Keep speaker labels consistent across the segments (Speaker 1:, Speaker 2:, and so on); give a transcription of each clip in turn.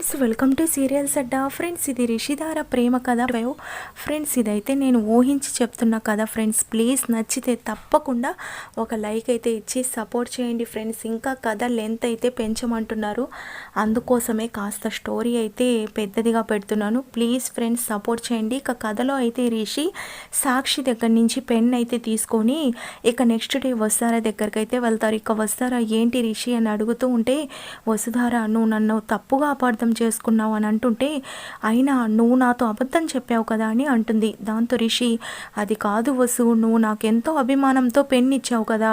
Speaker 1: Friends welcome to serials Adda friends ఇది రిషిధార ప్రేమ కథ. Friends ఇదైతే నేను ఊహించి చెప్తున్నా కదా ఫ్రెండ్స్ ప్లీజ్ నచ్చితే తప్పకుండా ఒక లైక్ అయితే ఇచ్చి సపోర్ట్ చేయండి ఫ్రెండ్స్ ఇంకా కథ లెంత్ అయితే పెంచమంటున్నారు. అందుకోసమే కాస్త స్టోరీ అయితే పెద్దదిగా పెడుతున్నాను. ప్లీజ్ ఫ్రెండ్స్ సపోర్ట్ చేయండి. ఇక కథలో అయితే రిషి సాక్షి దగ్గర నుంచి పెన్ అయితే తీసుకొని ఇక నెక్స్ట్ డే వస్తారా దగ్గరికి అయితే వెళ్తారు. ఇక వస్తారా ఏంటి రిషి అని అడుగుతూ ఉంటే వసుధార నువ్వు నన్ను తప్పుగా అపార్థం చేసుకున్నావు అని అంటుంటే అయినా నువ్వు నాతో అబద్ధం చెప్పావు కదా అని అంటుంది. దాంతో రిషి అది కాదు వసు నువ్వు నాకెంతో అభిమానంతో పెన్ ఇచ్చావు కదా.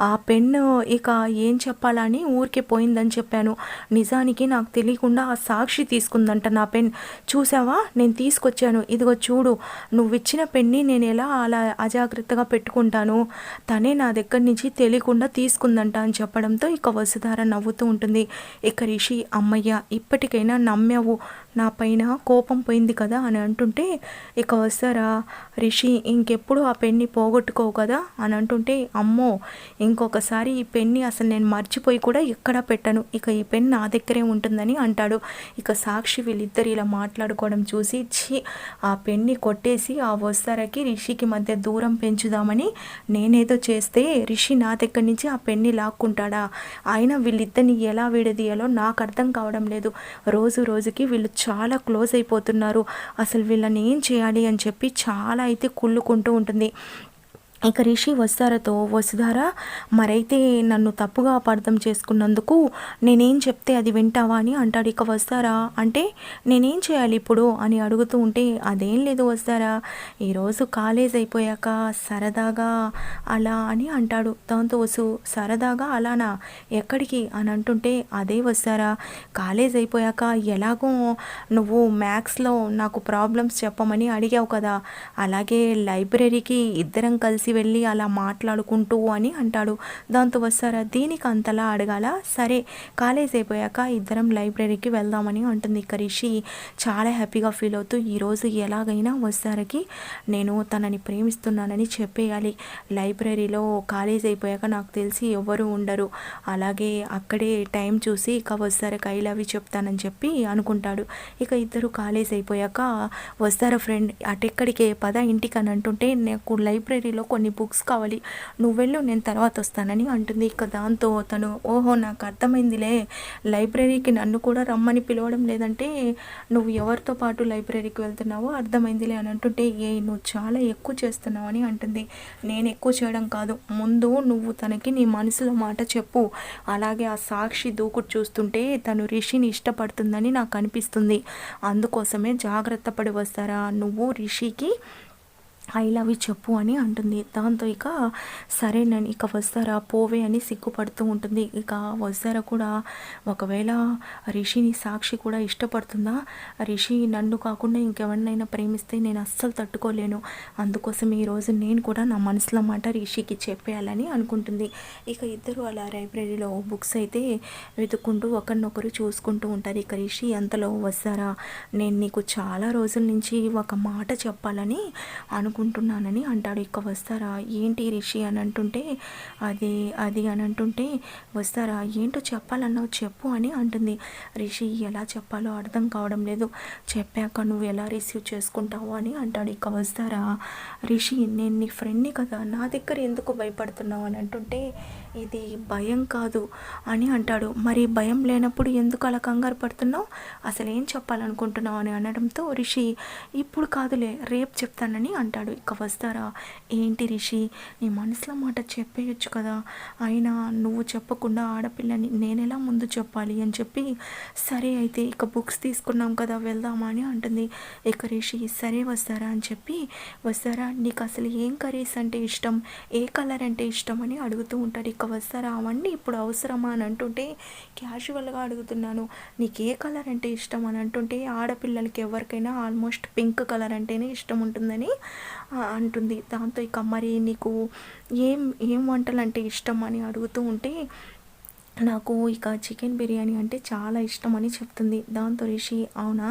Speaker 1: ఆ పెన్ను ఇక ఏం చెప్పాలని ఊరికే పోయిందని చెప్పాను. నిజానికి నాకు తెలియకుండా ఆ సాక్షి తీసుకుందంట నా పెన్. చూసావా నేను తీసుకొచ్చాను. ఇదిగో చూడు నువ్వు ఇచ్చిన పెన్ని నేను ఎలా అలా అజాగ్రత్తగా పెట్టుకుంటాను? తనే నా దగ్గర నుంచి తెలియకుండా తీసుకుందంట అని చెప్పడంతో ఇక వసుధార నవ్వుతూ ఉంటుంది. ఇక రిషి అమ్మయ్య ఇప్పటికి ఇప్పటికైనా నమ్మావు నా పైన కోపం పోయింది కదా అని అంటుంటే ఇక వస్తారా? రిషి ఇంకెప్పుడు ఆ పెన్ని పోగొట్టుకోవు కదా అని అంటుంటే అమ్మో ఇంకొకసారి ఈ పెన్ని అసలు నేను మర్చిపోయి కూడా ఎక్కడా పెట్టను. ఇక ఈ పెన్ నా దగ్గరే ఉంటుందని అంటాడు. ఇక సాక్షి వీళ్ళిద్దరు ఇలా మాట్లాడుకోవడం చూసి ఛీ ఆ పెన్ని కొట్టేసి ఆ వస్తారకి రిషికి మధ్య దూరం పెంచుదామని నేనేదో చేస్తే రిషి నా దగ్గర నుంచి ఆ పెన్ని లాక్కుంటాడా? అయినా వీళ్ళిద్దరిని ఎలా విడదీయాలో నాకు అర్థం కావడం లేదు. రోజు రోజుకి వీళ్ళు చాలా క్లోజ్ అయిపోతున్నారు. అసలు వీళ్ళని ఏం చేయాలి అని చెప్పి చాలా అయితే కుళ్ళుకుంటూ ఉంటుంది. ఇక రిషి వస్తారతో వసుధార మరైతే నన్ను తప్పుగా అపార్థం చేసుకున్నందుకు నేనేం చెప్తే అది వింటావా? అని అంటాడు. ఇక వస్తారా? అంటే నేనేం చేయాలి ఇప్పుడు? అని అడుగుతూ ఉంటే అదేం లేదు వస్తారా ఈరోజు కాలేజ్ అయిపోయాక సరదాగా అలా అని అంటాడు. దాంతో వసు సరదాగా అలానా? ఎక్కడికి? అని అంటుంటే అదే వస్తారా కాలేజ్ అయిపోయాక ఎలాగో నువ్వు మ్యాథ్స్లో నాకు ప్రాబ్లమ్స్ చెప్పమని అడిగావు కదా అలాగే లైబ్రరీకి ఇద్దరం కలిసి వెళ్ళి అలా మాట్లాడుకుంటూ అని అంటాడు. దాంతో వస్తారా? దీనికి అంతలా అడగాల? సరే కాలేజ్ అయిపోయాక ఇద్దరం లైబ్రరీకి వెళ్దామని అంటుంది ఇక రిషి. చాలా హ్యాపీగా ఫీల్ అవుతూ ఈరోజు ఎలాగైనా వస్తారకి నేను తనని ప్రేమిస్తున్నానని చెప్పేయాలి. లైబ్రరీలో కాలేజ్ అయిపోయాక నాకు తెలిసి ఎవరు ఉండరు. అలాగే అక్కడే టైం చూసి ఇక వస్తారకి ఐ లవ్ చెప్తానని చెప్పి అనుకుంటాడు. ఇక ఇద్దరు కాలేజ్ అయిపోయాక వస్తారా ఫ్రెండ్? అటెక్కడికే? పద ఇంటికి అని అంటుంటే నాకు లైబ్రరీలో కొన్ని కొన్ని బుక్స్ కావాలి. నువ్వు వెళ్ళు నేను తర్వాత వస్తానని అంటుంది. ఇక దాంతో తను ఓహో నాకు అర్థమైందిలే. లైబ్రరీకి నన్ను కూడా రమ్మని పిలవడం లేదంటే నువ్వు ఎవరితో పాటు లైబ్రరీకి వెళ్తున్నావో అర్థమైందిలే అని అంటుంటే ఏ నువ్వు చాలా ఎక్కువ చేస్తున్నావు అని అంటుంది. నేను ఎక్కువ చేయడం కాదు. ముందు నువ్వు తనకి నీ మనసులో మాట చెప్పు. అలాగే ఆ సాక్షి దూకుడు చూస్తుంటే తను రిషిని ఇష్టపడుతుందని నాకు అనిపిస్తుంది. అందుకోసమే జాగ్రత్త పడి వస్తారా? నువ్వు రిషికి ఐ లవ్ యూ చెప్పు అని అంటుంది. దాంతో ఇక సరేనని ఇక వస్తారా పోవే అని సిగ్గుపడుతూ ఉంటుంది. ఇక వస్తారా కూడా ఒకవేళ రిషిని సాక్షి కూడా ఇష్టపడుతుందా? రిషి నన్ను కాకుండా ఇంకెవరినైనా ప్రేమిస్తే నేను అస్సలు తట్టుకోలేను. అందుకోసం ఈరోజు నేను కూడా నా మనసులో మాట రిషికి చెప్పేయాలని అనుకుంటుంది. ఇక ఇద్దరు అలా లైబ్రరీలో బుక్స్ అయితే వెతుక్కుంటూ ఒకరినొకరు చూసుకుంటూ ఉంటారు. ఇక రిషి అంతలో వస్తారా? నేను నీకు చాలా రోజుల నుంచి ఒక మాట చెప్పాలని అను అనుకుంటున్నానని అంటాడు. ఇక వస్తారా? ఏంటి రిషి అని అంటుంటే అది అది అని అంటుంటే వస్తారా? ఏంటో చెప్పాలన్నావు చెప్పు అని అంటుంది. రిషి ఎలా చెప్పాలో అర్థం కావడం లేదు. చెప్పాక నువ్వు ఎలా రిసీవ్ చేసుకుంటావు అని అంటాడు. ఇక వస్తారా? రిషి నేను నీ ఫ్రెండ్ని కదా నా దగ్గర ఎందుకు భయపడుతున్నావు అని అంటుంటే ఇది భయం కాదు అని అంటాడు. మరి భయం లేనప్పుడు ఎందుకు అలా కంగారు పడుతున్నావు? అసలు ఏం చెప్పాలనుకుంటున్నావు అని అనడంతో రిషి ఇప్పుడు కాదులే రేపు చెప్తానని అంటాడు. ఇక వస్తారా? ఏంటి రిషి? నీ మనసులో మాట చెప్పేయచ్చు కదా. అయినా నువ్వు చెప్పకుండా ఆడపిల్లని నేనెలా ముందు చెప్పాలి? అని చెప్పి సరే అయితే ఇక బుక్స్ తీసుకున్నాం కదా వెళ్దామా? అని అంటుంది. ఇక రిషి సరే వస్తారా? అని చెప్పి వస్తారా? నీకు అసలు ఏం కర్రీస్ అంటే ఇష్టం? ఏ కలర్ అంటే ఇష్టం? అని అడుగుతూ ఉంటాడు. ఇక వస్తారా? అవన్నీ ఇప్పుడు అవసరమా? అని అంటుంటే క్యాజువల్గా అడుగుతున్నాను. నీకు ఏ కలర్ అంటే ఇష్టం? అని అంటుంటే ఆడపిల్లలకి ఎవరికైనా ఆల్మోస్ట్ పింక్ కలర్ అంటేనే ఇష్టం ఉంటుందని అంటుంది. దాంతో ఇక మరి నీకు ఏం ఏం వంటలు అంటే ఇష్టం అని అడుగుతూ ఉంటే నాకు ఇక చికెన్ బిర్యానీ అంటే చాలా ఇష్టం అని చెప్తుంది. దాంతో రిషి అవునా?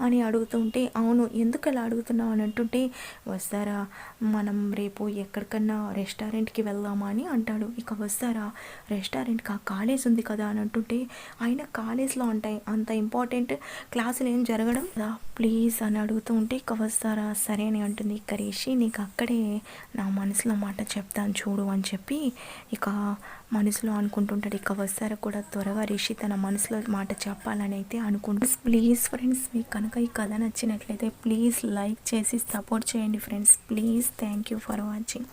Speaker 1: అని అడుగుతుంటే అవును ఎందుకు అలా అడుగుతున్నావు? అని అంటుంటే వస్తారా మనం రేపు ఎక్కడికన్నా రెస్టారెంట్కి వెళ్దామా? అని అంటాడు. ఇక వస్తారా రెస్టారెంట్కి? ఆ కాలేజ్ ఉంది కదా? అని అంటుంటే ఆయన కాలేజ్లో ఉంటాయి అంత ఇంపార్టెంట్ క్లాసులు ఏం జరగడం కదా ప్లీజ్ అని అడుగుతూ ఉంటే ఇక వస్తారా? సరే అని అంటుంది. ఇక రేషి నీకు అక్కడే నా మనసులో మాట చెప్తాను చూడు అని చెప్పి ఇక మనసులో అనుకుంటుంటాడు. ఇక వస్తారా కూడా త్వరగా రిషి తన మనసులో మాట చెప్పాలని అయితే అనుకుంటు ప్లీజ్ ఫ్రెండ్స్ మీకు కనుక ఈ కథ నచ్చినట్లయితే ప్లీజ్ లైక్ చేసి సపోర్ట్ చేయండి friends please thank you for watching